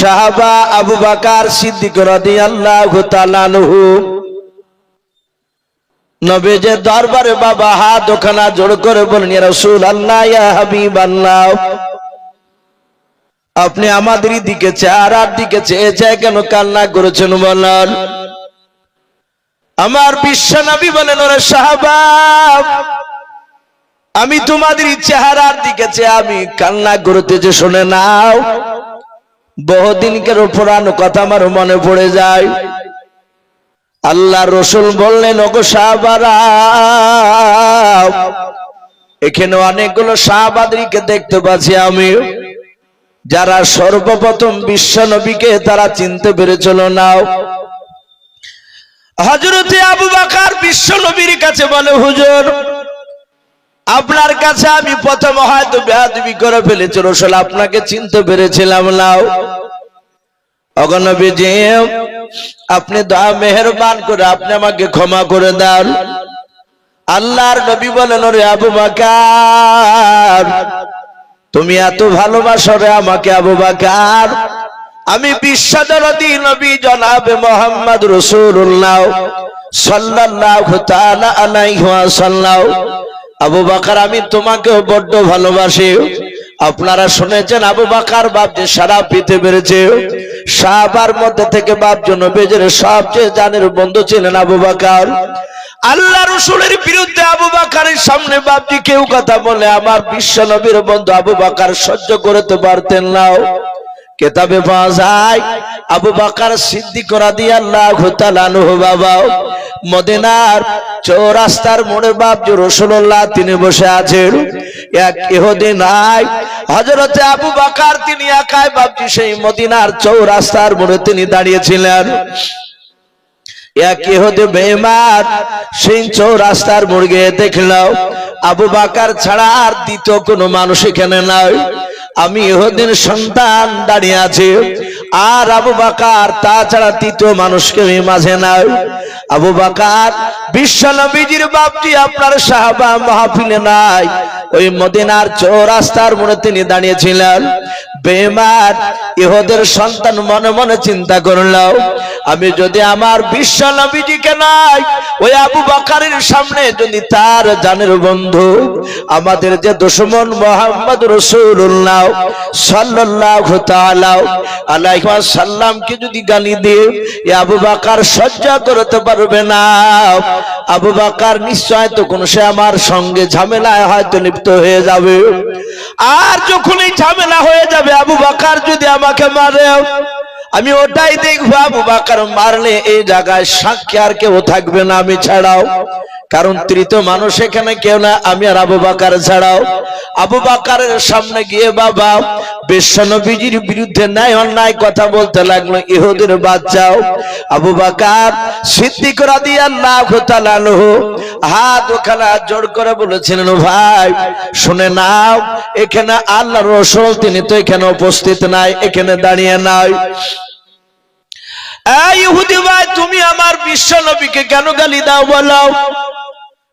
সাহাবা আবু বাকার সিদ্দিক রাদিয়াল্লাহু তাআলা আনহু। দরবারে বাবা জোড় করে বলেন আপনি আমাদের দিকে চেহারার দিকে চেয়ে চেয়ে কেন কান্না করেছেন বলেন? আমার বিশ্ব নবী বলেন, ওরে সাহাবা, আমি তোমাদের চেহারার দিকে চেয়ে আমি কান্না করতে যে শুনে নাও। বহুদিনকের পুরানো কথা আমার মনে পড়ে যায়। আল্লাহ রসুল বললেন, ওগো সাহাবারা, এখানে অনেকগুলো শাহবাদীকে দেখতে পাচ্ছি আমি। যারা সর্বপ্রথম বিশ্ব নবীকে তারা চিনতে পেরেছিল নাও হজরতে আবু বাকার বিশ্ব নবীর কাছে বলে, হুজুর আপনার কাছে আমি প্রথম হয়তো বেহাদবি করে ফেলেছি, রসুল, আপনাকে চিনতে পেরেছিলাম নাও। অগনবী যে আপনি মেহরবান করে আপনি আমাকে ক্ষমা করে দেন। আল্লাহর নবী বলেন, ওরে আবু বাকার, তুমি এত ভালোবাসো রে আমাকে আবু বাকার। আমি বিশ্বদরদি নবী জনাবে মোহাম্মদ রসুল্লাহ সাল্লাল্লাহু তাআলা আলাইহি ওয়াসাল্লাম। আবু বাকার, আমি তোমাকেও বড্ড ভালোবাসি। আপনারা শুনেছেন আবু বাকার, বাপ যে সারা পিতে পেরেছে সাহাবার মধ্যে থেকে বাপ জন্য বেজের সবচেয়ে জানের বন্ধু ছিলেন আবু বাকার। আল্লাহ রসুলের বিরুদ্ধে আবু বাকারের সামনে বাপজি কেউ কথা বলে, আমার বিশ্ব নবীর বন্ধু আবু বাকার সহ্য করতে পারতেন না। কেতাবে পাওয়া যায়, আবু বাকার সিদ্ধি করা দিয়ে আল্লাহ বাবা মদিনার চৌরাস্তার মোড়ে বাপ যে রসুল্লাহ তিনি বসে আছেন। এক ইহুদি নাই হজরতে আবু বাকার তিনি একাই বাপজি সেই মদিনার চৌরাস্তার মোড়ে তিনি দাঁড়িয়েছিলেন। এক বেমার সেই দেখলাম আবু বাকার ছাড়া আর দ্বিতীয় কোনো মানুষ এখানে নাই। আমি সন্তান দাঁড়িয়ে আছি, আর আবু বাকার তাছাড়া তৃতীয় মানুষকে মাঝে নাই। আবু বাকার, বিশ্ব নবীজির বাপটি আপনার সাহাবা মাহফিলে নাই। ওই মদিনার চৌরাস্তার মনে তিনি দাঁড়িয়েছিলেন। বেমার ইহুদের সন্তান মনে মনে চিন্তা করলাম, আমি যদি আমার বিশ্ব নবীজিকে নাই, ওই আবু বাকারের সামনে যদি তার জানের বন্ধু, আমাদের যে দুশ্মন মোহাম্মদ রসুল্লাহ সাল্লাল্লাহু তাআলা আলাইহি সাল্লামকে যদি গালি দিয়ে, এ আবু বাকার সহ্য করতে পারবে না। আবু বাকার নিশ্চয় তো কোন সে আমার সঙ্গে ঝামেলায় হয়তো লিপ্ত হয়ে যাবে। আর যখন এই ঝামেলা হয়ে যাবে আবু বাকার যদি আমাকে মারে আমি ওটাই দেখব, আবু বাকার মারলে এই জায়গায় সাক্ষী আর কেউ থাকবে না আমি ছাড়াও। কারণ তৃতীয় মানুষ এখানে কেউ না, আমি আর আবু বাকার ছাড়াও। আবু বাকারের সামনে গিয়ে বাবা বিশ্বনবীজির বিরুদ্ধে ন্যায় অন্যায় কথা বলতে লাগল, ইহুদের বাচ্চাও। আবু বাকার সিদ্দিক রাদিয়াল্লাহু তাআলা হাত ওখানে জোড় করে বলেছিলেন ভাই, শুনে নাও, এখানে আল্লাহ রসুল, তিনি তো এখানে উপস্থিত নাই, এখানে দাঁড়িয়ে নাই। ইহুদি ভাই, তুমি আমার বিশ্ব নবীকে কেন গালি দাও বলাও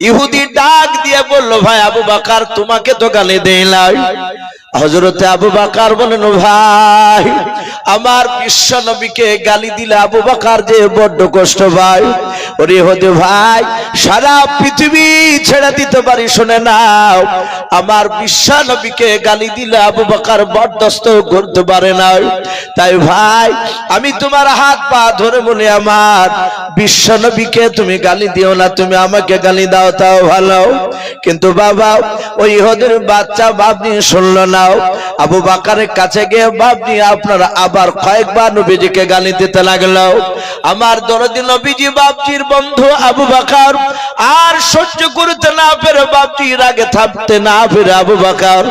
ইহুদি ডাক দিয়ে বলল, ভাই, আবু বাকার, তোমাকে তো গালি দিলাই হজরতে আবু বাকার বলেন ভাই, আমার বিশ্ব নবীকে গালি দিলে আবু বাকার যে বড্ড কষ্ট ভাই ওরে হতে ভাই, সারা পৃথিবী ছেড়ে দিতে পারি, শুনে নাও। আমার বিশ্ব নবীকে গালি দিলে আবু বাকার বরদস্ত করতে পারে না তাই ভাই, আমি তোমার হাত পা ধরে বলি, আমার বিশ্ব নবীকে তুমি গালি দিও না, তুমি আমাকে গালি দাও, তাও ভালো। কিন্তু বাবা, ওই ইহুদের বাচ্চা বাপনি শুনলো নাও আবু বাকারের কাছে গিয়ে বাপনি আপনারা আবার কয়েকবার নবীজিকে গালি দিতে লাগল আমার দরদি নবীজি বাপজির বন্ধু আবু বাকার, আর সহ্য করতে না পেরে বাপজির আগে থাপতে না পেরে আবু বাকার,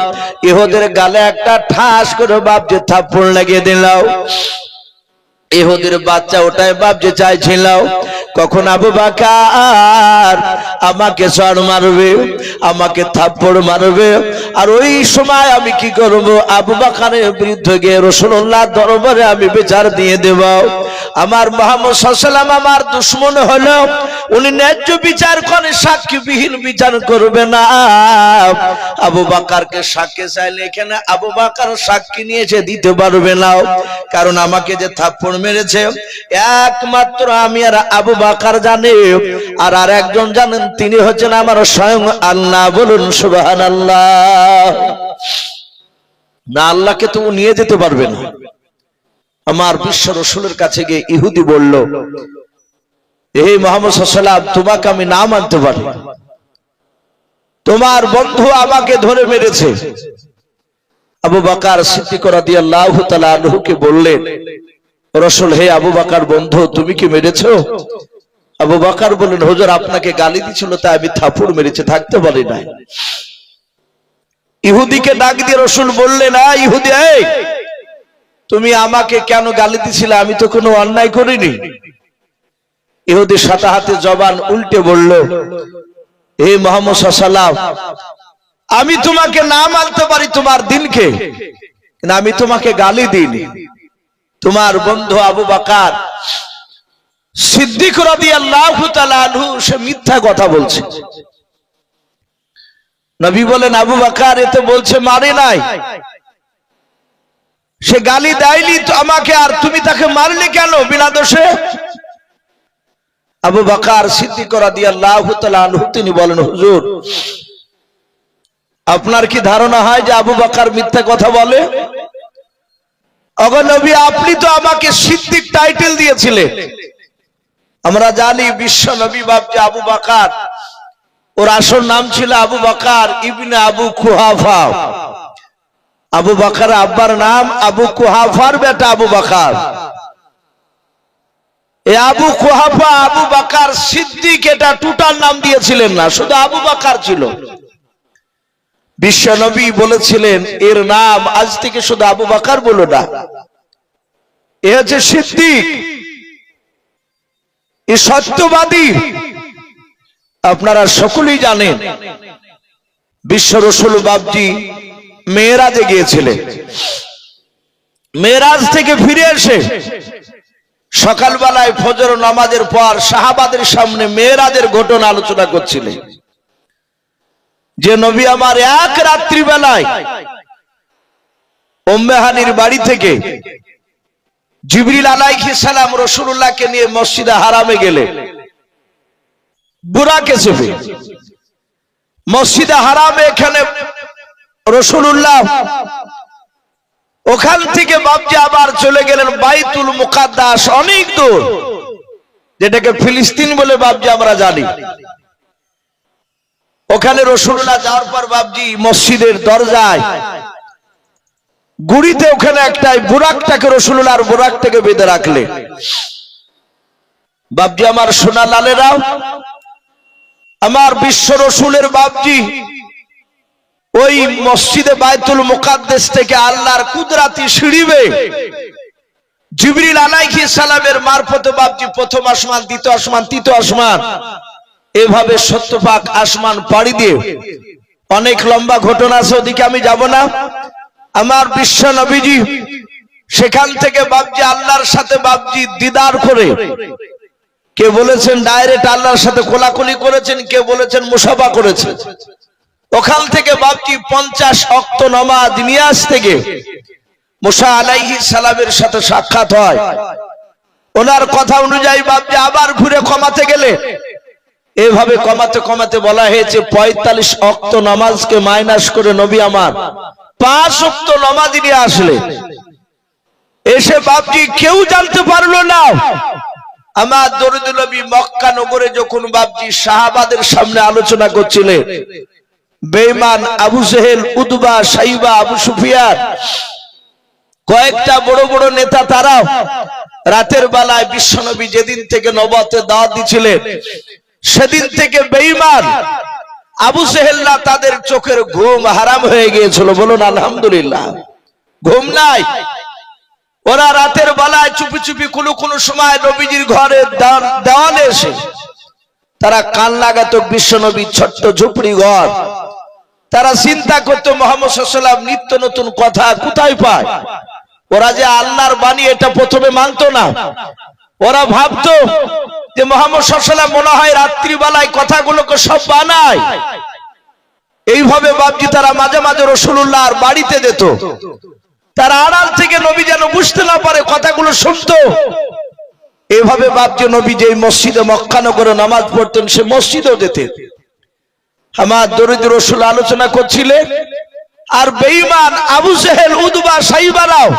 ইহুদের গালে একটা ঠাস করে বাপজি থাপ্পড় লাগিয়ে দিলাও। ইহুদির বাচ্চা ওটাই যে চাইছিল কখন আবু বাকার আমাকে চড় মারবে, আমাকে থাপ্পড় মারবে? আর ওই সময় আমি কি করব? আবু বাকারের বিরুদ্ধে গিয়ে রসুল্লাহ দরবারে আমি বিচার দিয়ে দেব। আমার মোহাম্মদ সাল্লাম আমার দুশ্মন হলো, উনি ন্যায্য বিচার করে সাক্ষীবিহীন বিচার করবে না। আবু বাকারকে সাক্ষী চাইলে এখানে আবু বাকার সাক্ষী নিয়ে এসে দিতে পারবে না। কারণ আমাকে যে থাপ্পড় মেরেছে, একমাত্র আমি আর আবু বাকার জানে। আর আর একজন জানেন, তিনি হচ্ছেন আমার স্বয়ং আল্লাহ। বলুন সুবাহান আল্লাহ না, আল্লাহকে তো নিয়ে যেতে পারবে না। আমার বিশ্ব রসুলের কাছে গিয়ে ইহুদি বলল, এই মোহাম্মদ সাল্লাম তোমাকে আমি না মানতে পারি। তোমার বন্ধু আমাকে ধরে মেরেছে। আবু বাকার সিদ্ধি করা দিয়ে আল্লাহ আনহুকে বললেন, রসুল, হে আবু বাকার বন্ধু, তুমি কি মেরেছো? আবু বাকার বললেন, হুজুর, আপনাকে গালি দিছিল, তাই আমি থাপুর মেরেছে, থাকতে পারি নাই। ইহুদিকে ডাক দিয়ে রসুল বললেন না ইহুদি তুমি আমাকে কেন গালি দিছিলে? আমি তো কোনো অন্যায় করিনি। ইহুদি সাথে হাতে জবান উল্টে বলল হে মোহাম্মদ সাল্লাম আমি তোমাকে না মানতে পারি তোমার দিনকে আমি তোমাকে গালি দিইনি তোমার বন্ধু আবু বাকার সিদ্দিক রাদি আল্লাহ সে মিথ্যা কথা বলছে। নবী বলেন, আবু বাকার এতে বলছে মারে নাই। সে গালি দেয়নি আমাকে, আর তুমি তাকে মারলে কেন বিনা দোষে? আবু বাকার সিদ্দিক তিনি বলেন, হুজুর, আপনার কি ধারণা হয় যে আবু বাকার মিথ্যা কথা বলে? অগনবী আপনি তো আমাকে সিদ্দিক টাইটেল দিয়েছিলেন। আমরা জানি বিশ্ব নবী বাবজি আবু বাকার। ওর আসল নাম ছিল আবু বাকার ইবনে আবু কুহাফা। আবু বাকার আব্বার নাম আবু কুহাফার বেটা আবু বাকার। আবু কুহাফা আবু বাকার সিদ্দিক এটা টুটার নাম দিয়েছিলেন না, শুধু আবু বাকার ছিল। বিশ্ব নবী বলেছিলেন, এর নাম আজ থেকে শুধু আবু বাকার বলো না। এ হচ্ছে সিদ্দিক। এ সত্যবাদী। আপনারা সকলেই জানেন, বিশ্ব রসুল বাবজি মেয়েরাজে গিয়েছিলেন। মেয়েরাজ থেকে ফিরে এসে সকালবেলায় ফজর নামাজের পর শাহাবাদের সামনে মেয়েরাজের ঘটনা আলোচনা করছিলেন যে নবী আমার এক রাত্রি বেলায় ওম্মেহানির বাড়ি থেকে জিবরিল আলাইহি সালাম রসুল্লাহকে নিয়ে মসজিদে হারামে গেলে। বুড়াকে চেপে। মসজিদে হারামে এখানে রসুল্লাহ ওখান থেকে বাবজি আবার চলে গেলেন বাইতুল মুকাদ্দাস, অনেক দূর। যেটাকে ফিলিস্তিন বলে বাবজি আমরা জানি। ওখানে রসুল্লাহ যাওয়ার পর বাবজি মসজিদের দরজায় গুড়িতে ওখানে একটাই বুরাকটাকে রসুল্লাহ আর বুরাকটাকে বেঁধে রাখলে। বাবজি আমার সোনা লালেরাও, আমার বিশ্ব রসুলের বাবজি ওই মসজিদে বায়তুল মুকাদ্দেস থেকে আল্লাহর কুদরাতি সিঁড়িবে জিবরিল আলাইহি সালামের মারফতে বাবজি প্রথম আসমান, দ্বিতীয় আসমান, তৃতীয় আসমান। এভাবে সত্যপাক আসমান পাড়ি দিয়ে অনেক লম্বা ঘটনা আছে, ওদিকে আমি যাব না। আমার বিশ্ব নবীজি সেখান থেকে বাবজি আল্লাহর সাথে বাবজি দিদার করে কে বলেছেন, ডাইরেক্ট আল্লাহর সাথে কোলাকুলি করেছেন, কে বলেছেন, মুসাফা করেছেন। ওখান থেকে বাবজি পঞ্চাশ অক্ত নমাজ নিয়াজ থেকে মুসা আলাইহি সালামের সাথে সাক্ষাৎ হয়। ওনার কথা অনুযায়ী বাবজি আবার ঘুরে কমাতে গেলে। এভাবে কমাতে কমাতে বলা হয়েছে, পঁয়তাল্লিশ অক্ত নামাজকে মাইনাস করে নবী আমার পাঁচ অক্ত নামাজ নিয়ে আসলে। এসে বাপজি কেউ জানতে পারল না। আমার দরুদুলবী মক্কা নগরে যখন বাপজি শাহাবাদের সামনে আলোচনা করছিলেন বেইমান আবু সেহেল উদবা সাইবা, আবু সুফিয়ান, কয়েকটা বড় বড় নেতা তারাও রাতের বেলায় বিশ্বনবী যেদিন থেকে নবতে দাওয়াত দিছিলেন, সেদিন থেকে বেইমান আবু সেহেল্লা তাদের চোখের ঘুম হারাম হয়ে গিয়েছিল। বলুন, আলহামদুলিল্লাহ। ঘুম নাই। ওরা রাতের বেলায় চুপি চুপি কোনো কোনো সময় নবীজির ঘরে দেওয়ালে এসে তারা কান লাগাতো বিশ্ব নবীর ছোট্ট ঝুপড়ি ঘর তারা চিন্তা করতো, মোহাম্মদ নিত্য নতুন কথা কোথায় পায়? ওরা যে আল্লাহর বাণী এটা প্রথমে মানতো না। ওরা ভাবতো যে, মোহাম্মদ সাল্লাম মনে হয় রাত্রিবেলায় কথাগুলোকে সব বানায়। এইভাবে বাপজি তারা মাঝে মাঝে রসুল্লাহর বাড়িতে যেত। তারা আড়াল থেকে নবী যেন বুঝতে না পারে কথাগুলো শুনতো। এভাবে বাপজি নবী যে মসজিদে মক্কানগরে নামাজ পড়তেন, সে মসজিদেও যেতেন। আমার দরিদ্র রসুল আলোচনা করছিলেন, আর বেঈমান আবু সেহেল উদবা, সাইবারাও।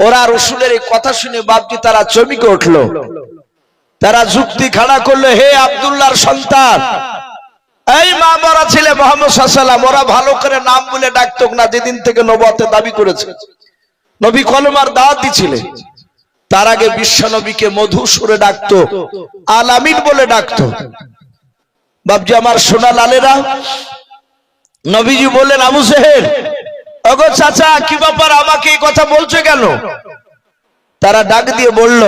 ওরা রসুলের এই কথা শুনে বাপজি তারা চমকে উঠল। তারা যুক্তি খাড়া করল, হে আব্দুল্লাহর সন্তান, এই মা মরা ছেলে মোহাম্মদ সাল্লাম ওরা ভালো করে নাম বলে ডাকতো না, যেদিন থেকে নবতে দাবি করেছে। নবী কলমার দাওয়াত দিছিলেন। তার আগে বিশ্বনবীকে মধু সুরে ডাকতো, আলামিন বলে ডাকতো। বাবজি আমার সোনা লালেরা, নবীজি বললেন, আবু সেহের অগো চাচা, কি ব্যাপার, আমাকে এই কথা বলছো কেন? তারা ডাক দিয়ে বলল,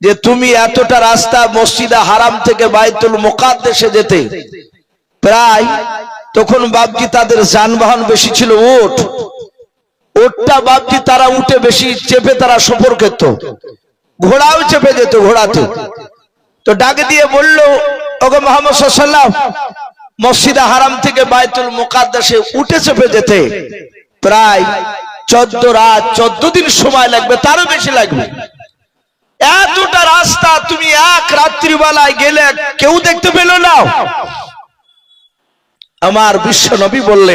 যে তুমি এতটা রাস্তা মসজিদা হারাম থেকে বাইতুল মোকাদ্দেশে যেতে, প্রায় তখন বাবজি তাদের যানবাহন বেশি ছিল, উঠ উঠটা বাবজি তারা উঠে বেশি চেপে তারা সফর খেত ঘোড়াও চেপে যেত ঘোড়াতে। তো ডাক দিয়ে বলল, ওগো মোহাম্মদ সাল্লাম মসজিদা হারাম থেকে বাইতুল মোকাদ্দাসে উঠে চেপে যেতে। প্রায় চোদ্দ রাত, চোদ্দ দিন সময় লাগবে, তারও বেশি লাগবে। এতটা রাস্তা তুমি এক রাত্রিবেলায় গেলে কেউ দেখতে পেল না। আমার বিশ্ব নবী বললে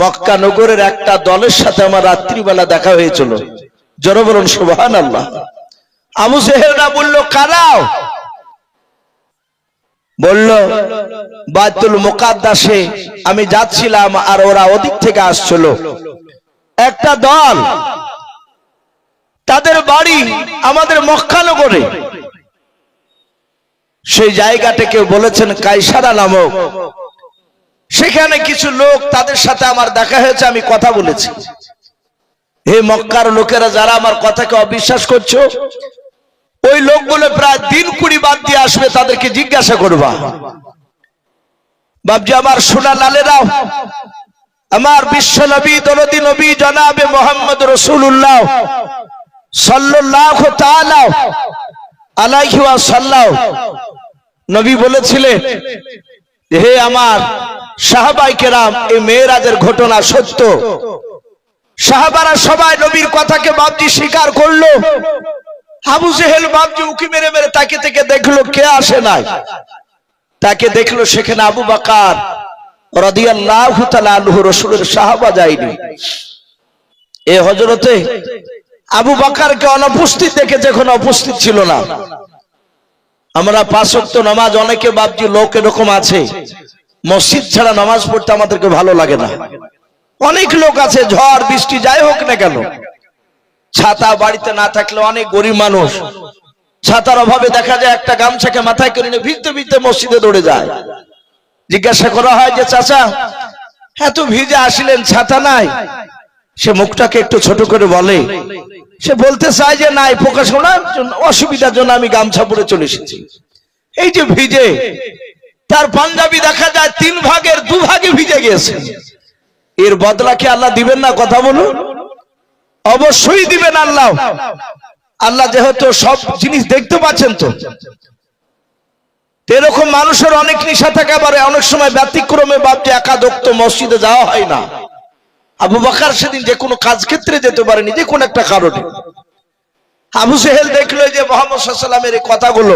মক্কা নগরের একটা দলের সাথে আমার রাত্রিবেলা দেখা হয়েছিল। জনবরণ সুবহান আল্লাহ আবু সেহেরা বলল, কারাও? বলল বায়তুল মোকাদ্দাসে আমি যাচ্ছিলাম আর ওরা ওদিক থেকে আসছিল। একটা দল, তাদের বাড়ি আমাদের মক্কানগরে সেই জায়গাটাকে বলেছেন কাইসারা নামক সেখানে কিছু লোক তাদের সাথে আমার দেখা হয়েছে, আমি কথা বলেছি। হে মক্কার লোকেরা, যারা আমার কথাকে অবিশ্বাস করছ, ওই লোকগুলো প্রায় দিন কুড়ি বাদ দিয়ে আসবে, তাদেরকে জিজ্ঞাসা করবা। বাবজি আমার সোনা লালেরাও আমার বিশ্ব নবী, দরদি নবী, জনাবে মোহাম্মদ রসুল্লাহ সাল্লাহ আলাইহি সাল্লাহ নবী বলেছিলেন হে আমার সাহাবাই কেরাম, এই মেয়েরাজের ঘটনা সত্য। সাহাবারা সবাই নবীর কথাকে বাবজি স্বীকার করল। আবু জেহেল বাবজি উকি মেরে মেরে তাকে থেকে দেখল, কে আসে নাই? তাকে দেখল সেখানে আবু বাকার। রাদিয়াল্লাহু তাআলা আনহু রাসূলের সাহাবা যায়নি। এ হযরতে আবু বাকারকে অনুপস্থিত দেখে যখন উপস্থিত ছিল না আমরা পাঁচ ওয়াক্ত নামাজ, অনেকে বাবজি লোক এরকম আছে। মসজিদ ছাড়া নামাজ পড়তে আমাদেরকে ভালো লাগে না। অনেক লোক আছে, ঝড়, বৃষ্টি, যাই হোক না কেন। ছাতা বাড়িতে না থাকলে অনেক গরিব মানুষ। ছাতার অভাবে দেখা যায় একটা গামছাকে মাথায় করে নিয়ে ভিজতে ভিজতে মসজিদে দৌড়ে যায়। জিজ্ঞাসা করা হয় যে, চাচা, এত ভিজে আসিলেন, ছাতা নাই? সে মুখটাকে একটু ছোট করে বলে। সে বলতে চায় যে নাই প্রকাশ করার জন্য, অসুবিধার জন্য আমি গামছা পরে চলে এসেছি। এই যে ভিজে, তার পাঞ্জাবি দেখা যায় তিন ভাগের, দু ভাগে ভিজে গিয়েছে। এর বদলা কি আল্লাহ দিবেন না কথা বলুন? অবশ্যই দিবেন আল্লাহ। আল্লাহ যেহেতু সব জিনিস দেখতে পাচ্ছেন তো। এরকম মানুষের অনেক নিশা থাকে, আবার অনেক সময় ব্যতিক্রমে বাপটি একাদক্ত মসজিদে যাওয়া হয় না। আবু বাকার সেদিন যে কোনো কাজ ক্ষেত্রে যেতে পারেনি, যে কোনো একটা কারণে। আবু সেহেল দেখল যে মোহাম্মদ সাল্লামের এই কথাগুলো।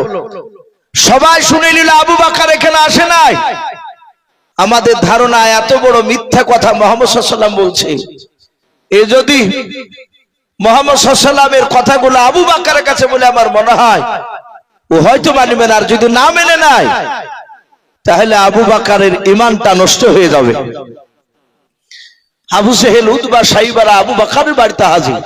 সবাই শুনে নিল, আবু বাকার এখানে আসে নাই? আমাদের ধারণা এত বড় মিথ্যা কথা মোহাম্মদ বলছে। এ যদি মোহাম্মদ কথাগুলো আবু বাকারের কাছে বলে আমার মনে হয়, ও হয়তো মানবে না, আর যদি না মেনে নাই তাহলে আবু বাকারের ইমানটা নষ্ট হয়ে যাবে। আবু সেহেল উদ্বা সাইবারা আবু বাকারের বাড়িতে হাজির।